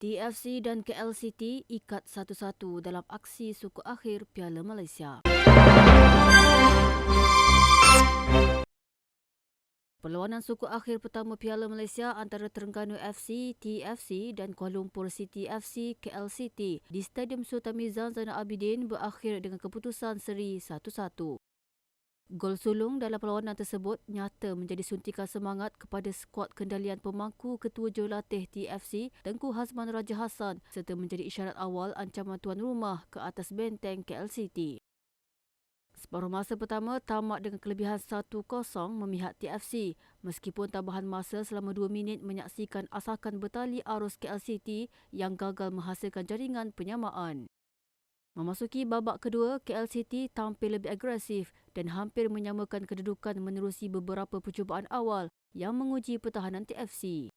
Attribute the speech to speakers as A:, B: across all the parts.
A: TFC dan KLCT ikat satu-satu dalam aksi suku akhir Piala Malaysia. Perlawanan suku akhir pertama Piala Malaysia antara Terengganu FC, TFC dan Kuala Lumpur City FC, KLCT di Stadium Sultan Mizan Zainal Abidin berakhir dengan keputusan seri 1-1. Gol sulung dalam perlawanan tersebut nyata menjadi suntikan semangat kepada skuad kendalian pemangku ketua jurulatih TFC Tengku Hazman Raja Hassan serta menjadi isyarat awal ancaman tuan rumah ke atas benteng KLCT. Separuh masa pertama tamat dengan kelebihan 1-0 memihak TFC meskipun tambahan masa selama 2 minit menyaksikan asakan bertali arus KLCT yang gagal menghasilkan jaringan penyamaan. Memasuki babak kedua, KLCT tampil lebih agresif dan hampir menyamakan kedudukan menerusi beberapa percubaan awal yang menguji pertahanan TFC.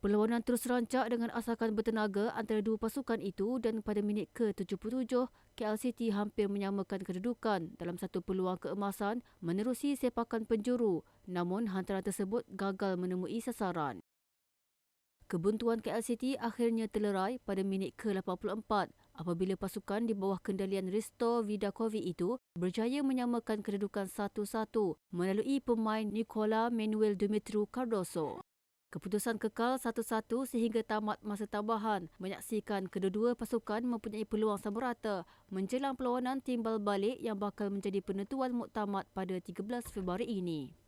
A: Perlawanan terus rancak dengan asakan bertenaga antara dua pasukan itu dan pada minit ke-77, KLCT hampir menyamakan kedudukan dalam satu peluang keemasan menerusi sepakan penjuru namun hantaran tersebut gagal menemui sasaran. Kebuntuan KLCT akhirnya terlerai pada minit ke-84 apabila pasukan di bawah kendalian Risto Vidakovic itu berjaya menyamakan kedudukan 1-1 melalui pemain Nicola Manuel Dumitru Cardoso. Keputusan kekal 1-1 sehingga tamat masa tambahan menyaksikan kedua-dua pasukan mempunyai peluang sama rata menjelang perlawanan timbal balik yang bakal menjadi penentuan muktamad pada 13 Februari ini.